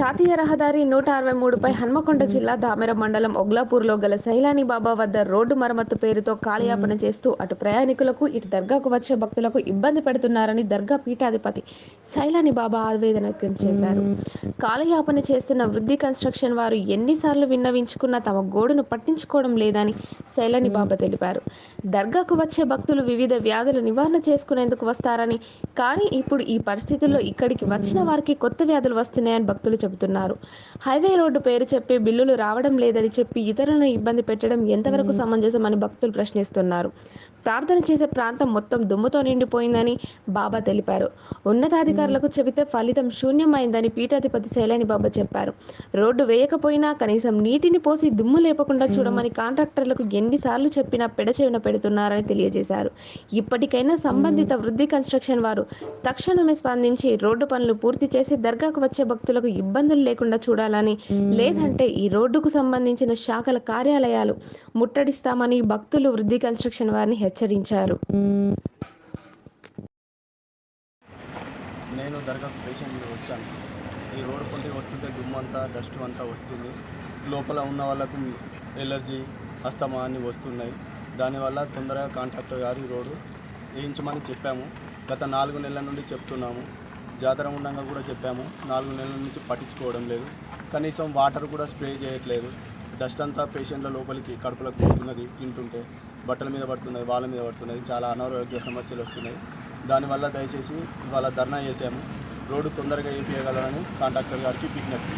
జాతీయ రహదారి నూట అరవై మూడుపై హన్మకొండ జిల్లా దామెర మండలం ఒగ్లాపూర్లో గల సైలాని బాబా వద్ద రోడ్డు మరమ్మతు పేరుతో కాలయాపన చేస్తూ అటు ప్రయాణికులకు ఇటు దర్గాకు వచ్చే భక్తులకు ఇబ్బంది పెడుతున్నారని దర్గా పీఠాధిపతి సైలాని బాబా ఆవేదన వ్యక్తం చేశారు. కాలయాపన చేస్తున్న వృద్ధి కన్స్ట్రక్షన్ వారు ఎన్నిసార్లు విన్నవించుకున్నా తమ గోడును పట్టించుకోవడం లేదని సైలాని బాబా తెలిపారు. దర్గాకు వచ్చే భక్తులు వివిధ వ్యాధులు నివారణ చేసుకునేందుకు వస్తారని కానీ ఇప్పుడు ఈ పరిస్థితుల్లో ఇక్కడికి వచ్చిన వారికి కొత్త వ్యాధులు వస్తున్నాయని భక్తులు చెబుతున్నారు. హైవే రోడ్డు పేరు చెప్పి బిల్లులు రావడం లేదని చెప్పి ఇతరులను ఇబ్బంది పెట్టడం ఎంతవరకు సమంజసమని భక్తులు ప్రశ్నిస్తున్నారు. ప్రార్థన చేసే ప్రాంతం మొత్తం దుమ్ముతో నిండిపోయిందని బాబా తెలిపారు. ఉన్నతాధికారులకు చెబితే ఫలితం శూన్యమైందని పీఠాధిపతి శైలాని బాబా చెప్పారు. రోడ్డు వేయకపోయినా కనీసం నీటిని పోసి దుమ్ము లేపకుండా చూడమని కాంట్రాక్టర్లకు ఎన్నిసార్లు చెప్పినా పెడచెవిన పెడుతున్నారని తెలియజేశారు. ఇప్పటికైనా సంబంధిత వృద్ధి కన్స్ట్రక్షన్ వారు తక్షణమే స్పందించి రోడ్డు పనులు పూర్తి చేసి దర్గాకు వచ్చే భక్తులకు ఇబ్బందులు లేకుండా చూడాలని. లేదంటే ఈ రోడ్డుకు సంబంధించిన శాఖల కార్యాలయాలు ముట్టడిస్తామని భక్తులు వృద్ధి కన్స్ట్రక్షన్ వారిని హెచ్చరించారు. నేను దర్గాకు పేషెంట్ వచ్చాను. ఈ రోడ్డు పొంటి వస్తుంటే దుమ్ము అంతా డస్ట్ అంతా వస్తుంది. లోపల ఉన్న వాళ్ళకు ఎలర్జీ అస్తమా అన్ని వస్తున్నాయి. దానివల్ల తొందరగా కాంట్రాక్టర్ గారు ఈ రోడ్డు వేయించమని చెప్పాము. గత నాలుగు నెలల నుండి చెప్తున్నాము. జాతర ఉండగా కూడా చెప్పాము. నాలుగు నెలల నుంచి పట్టించుకోవడం లేదు. కనీసం వాటర్ కూడా స్ప్రే చేయట్లేదు. డస్ట్ అంతా పేషెంట్ల లోపలికి కడుపులకు పోతున్నది తింటుంటే బట్టల మీద పడుతున్నది వాళ్ళ మీద పడుతున్నది చాలా అనారోగ్య సమస్యలు వస్తున్నాయి. దానివల్ల దయచేసి ఇవాళ ధర్నా చేసాము రోడ్డు తొందరగా వేయించగలరని కాంట్రాక్టర్ గారికి విజ్ఞప్తి.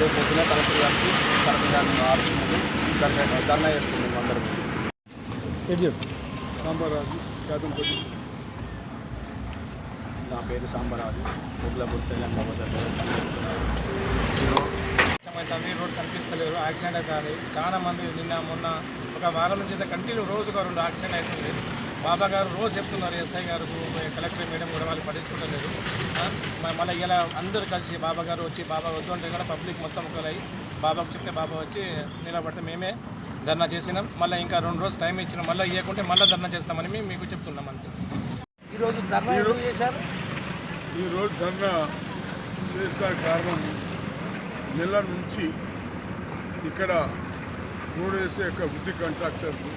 రేపు పొద్దున కలెక్టర్ గారికి కలెక్టర్ గారిని ఆలోచనలు ధర్నా ధర్నా చేస్తున్నాము అందరూ. సాంబారాజు యాదంపతి నా పేరు సాంబరాజు. ముగ్లపూర్ సైలం బాబా దగ్గర పనిచేస్తున్నాను రోడ్ కనిపిస్తలేదు యాక్సిడెంట్ అవుతుంది. చాలా మంది నిన్న మొన్న ఒక వారం నుంచి కంటిన్యూ రోజుగా రెండు యాక్సిడెంట్ అవుతుంది. బాబా గారు రోజు చెప్తున్నారు ఎస్ఐ గారు కలెక్టర్ మేడం కూడా వాళ్ళు పట్టించుకోవట్లేదు. ఆ, మళ్ళీ ఇలా అందరూ కలిసి బాబా గారు వచ్చి బాబా వద్దు అంటే కూడా పబ్లిక్ మొత్తం ఒకరై బాబాకు చెప్తే బాబా వచ్చి నిలబడితే మేమే ధర్నా చేసినాం. మళ్ళీ ఇంకా రెండు రోజులు టైం ఇచ్చినాం. మళ్ళీ ఇవ్వకుంటే మళ్ళీ ధర్నా చేస్తామని మీకు చెప్తున్నాం అంతే. ఈరోజు ధర్నా చేశారు? ఈ రోడ్ ధర్నా చేసిన కారణం నెల నుంచి ఇక్కడ రోడ్ వేసే యొక్క వృద్ధి కాంట్రాక్టర్లు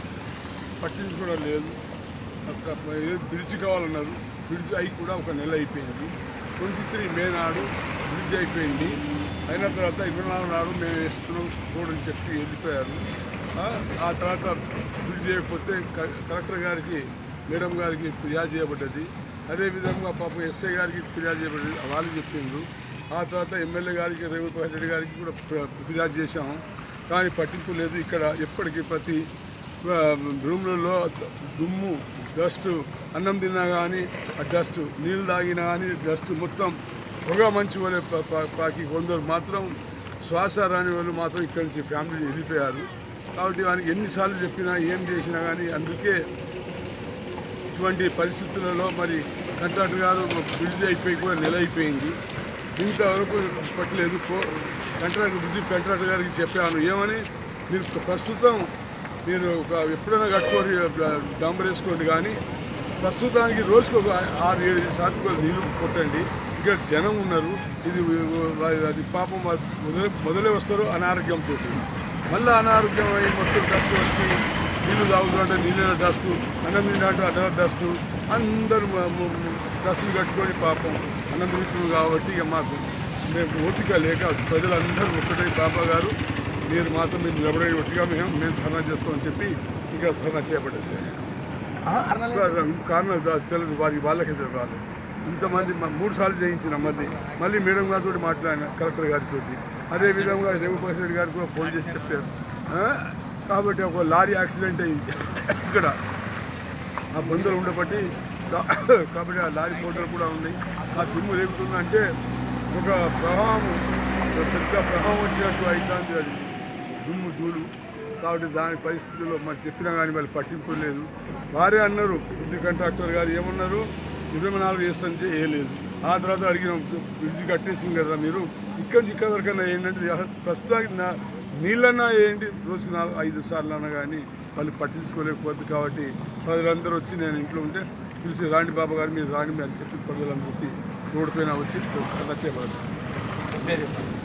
పట్టించుకోవడం లేదు. ఒక ఏదో బ్రిడ్జ్ కావాలన్నారు. బ్రిడ్జ్ అయి కూడా ఒక నెల అయిపోయింది. ట్వంటీ త్రీ మే నాడు బ్రిడ్జ్ అయిపోయింది. అయిన తర్వాత ఇరవై నాలుగు నాడు మేము వేస్తున్నాం రోడ్ అని చెప్పి వెళ్ళిపోయారు. ఆ, తర్వాత బ్రిడ్జ్ చేయకపోతే కలెక్టర్ గారికి మేడం గారికి ఫిర్యాదు చేయబడ్డది. అదేవిధంగా పాప ఎస్ఐ గారికి ఫిర్యాదు చేయబడి వాళ్ళు చెప్పిండ్రు. ఆ తర్వాత ఎమ్మెల్యే గారికి రేవంత్ రెడ్డి గారికి కూడా ఫిర్యాదు చేశాము కానీ పట్టింపు లేదు. ఇక్కడ ఎప్పటికీ ప్రతి రూమ్లలో దుమ్ము డస్ట్ అన్నం తిన్నా కానీ ఆ డస్ట్ నీళ్ళు తాగినా కానీ డస్ట్ మొత్తం పొగ మంచి వాళ్ళే పాకి కొందరు మాత్రం శ్వాస రాని వాళ్ళు మాత్రం ఇక్కడి నుంచి ఫ్యామిలీ వెళ్ళిపోయారు. కాబట్టి వానికి ఎన్నిసార్లు చెప్పినా ఏం చేసినా కానీ అందుకే ఇటువంటి పరిస్థితులలో మరి కంట్రాక్టర్ గారు బిల్డ్ అయిపోయి కూడా నెల అయిపోయింది. ఇంతవరకు పట్టలేదు. కో- కాంట్రాక్టర్ కంట్రాక్టర్ గారికి చెప్పాను. ఏమని? మీరు ప్రస్తుతం మీరు ఒక ఎప్పుడైనా కట్టుకొని డంబర్ వేసుకోండి కానీ ప్రస్తుతానికి రోజుకు ఒక ఆరు ఏడు సార్లు కూడా కొట్టండి. ఇక్కడ జనం ఉన్నారు. ఇది అది పాపం మొదలే మొదలే వస్తారు అనారోగ్యంతో మళ్ళీ అనారోగ్యం అయి మొత్తం కష్టం వచ్చి నీళ్ళు తాగుతుంటే నీళ్ళ డస్ట్ అన్నం తింటే అదర్ డస్ట్ అందరూ డస్టులు కట్టుకొని పాపం అన్నం తింటున్నారు కాబట్టి ఇక మాకు మేము ఓపిక లేక ప్రజలందరూ ఒక్కటే బాబా గారు. మీరు మాత్రం మీరు నిలబడే ఒట్టిగా మేము మేము ధర్నా చేస్తామని చెప్పి ఇక ధర్నా చేయబడ్డది కారణం తెలియదు వారికి వాళ్ళకే తెలియాలి ఇంతమంది మూడు సార్లు చేయించిన మళ్ళీ మళ్ళీ మేడం గారితో మాట్లాడిన కలెక్టర్ గారితో అదేవిధంగా రేవంత్ రెడ్డి గారికి కూడా ఫోన్ చేసి చెప్పారు? కాబట్టి ఒక లారీ యాక్సిడెంట్ అయింది. ఇక్కడ. ఆ బందులు ఉండబట్టి కాబట్టి ఆ లారీ ఫోటోలు కూడా ఉన్నాయి ఆ దుమ్ము రేగుతుందంటే ఒక ప్రవాహం ఒక పెద్ద ప్రవాహం వచ్చినట్టు అవుతుంది అది. దుమ్ము ధూళు. కాబట్టి దాని పరిస్థితుల్లో మరి చెప్పినా కానీ వాళ్ళు పట్టింపు లేదు. వారే అన్నారు బుద్ధి కంట్రాక్టర్ గారు ఏమన్నారు? ఇరవై నాలుగు వేస్తుంటే వేయలేదు ఆ తర్వాత అడిగిన బ్రిడ్జ్ కట్టేసింది కదా మీరు. ఇక్కడి నుంచి ఇక్కడ వరకన్నా ఏంటంటే ప్రస్తుతానికి నా నీళ్ళన్నా వేయండి రోజుకి నాలుగు ఐదు సార్లు అన్నా కానీ వాళ్ళు పట్టించుకోలేకపోతుంది కాబట్టి ప్రజలందరూ వచ్చి నేను ఇంట్లో ఉంటే పిలిచి రాండి బాబా గారు మీరు రాణి అని చెప్పి ప్రజలందరూ వచ్చి రోడ్డుపైన వచ్చి చేయబడతారు